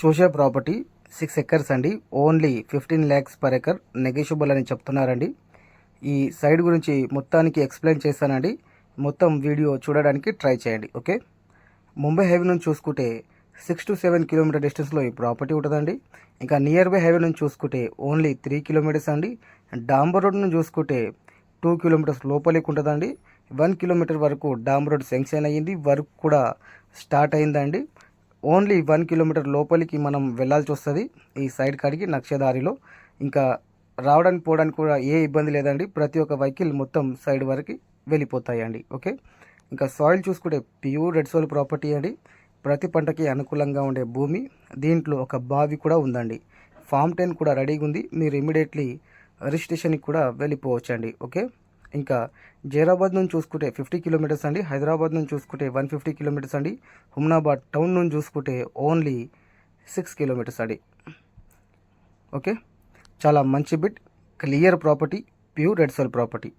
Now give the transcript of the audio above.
చూసే property six acres అండి. Only fifteen lakhs per acre negotiable అని చెప్తున్నారండి. ఈ సైడ్ గురించి మొత్తానికి ఎక్స్ప్లెయిన్ చేస్తానండి. మొత్తం వీడియో చూడడానికి ట్రై చేయండి ఓకే? ముంబై హైవే నుంచి చూసుకుంటే సిక్స్ టు సెవెన్ కిలోమీటర్ డిస్టెన్స్లో ఈ ప్రాపర్టీ ఉంటుందండి. ఇంకా నియర్ బై హైవే నుంచి చూసుకుంటే ఓన్లీ త్రీ కిలోమీటర్స్ అండి. డాంబర్ రోడ్ నుంచి చూసుకుంటే టూ కిలోమీటర్స్ లోపలికి ఉంటుందండి. వన్ కిలోమీటర్ వరకు డాంబర్ రోడ్ శాంక్షన్ అయ్యింది. వర్క్ కూడా స్టార్ట్ అయిందండి. ఓన్లీ వన్ కిలోమీటర్ లోపలికి మనం వెళ్ళాల్సి వస్తుంది. ఈ సైడ్ కాడికి నక్షదారిలో. ఇంకా రావడానికి పోవడానికి కూడా ఏ ఇబ్బంది లేదండి. ప్రతి ఒక్క వెహికల్ మొత్తం సైడ్ వరకు వెళ్ళిపోతాయండి. ఓకే? ఇంకా సాయిల్ చూసుకుంటే ప్యూర్ రెడ్ సోల్ ప్రాపర్టీ అండి. ప్రతి పంటకి అనుకూలంగా ఉండే భూమి. దీంట్లో ఒక బావి కూడా ఉందండి. ఫామ్ టెన్ కూడా రెడీగా ఉంది. మీరు ఇమీడియట్లీ రిజిస్ట్రేషన్కి కూడా వెళ్ళిపోవచ్చండి. ఓకే? ఇంకా జైరాబాద్ నుంచి చూసుకుంటే ఫిఫ్టీ కిలోమీటర్స్ అండి. హైదరాబాద్ నుంచి చూసుకుంటే వన్ ఫిఫ్టీ కిలోమీటర్స్ అండి. హుమ్నాబాద్ టౌన్ నుంచి చూసుకుంటే ఓన్లీ సిక్స్ కిలోమీటర్స్ అండి. ఓకే? చాలా మంచి bit. Clear property pure red soil property.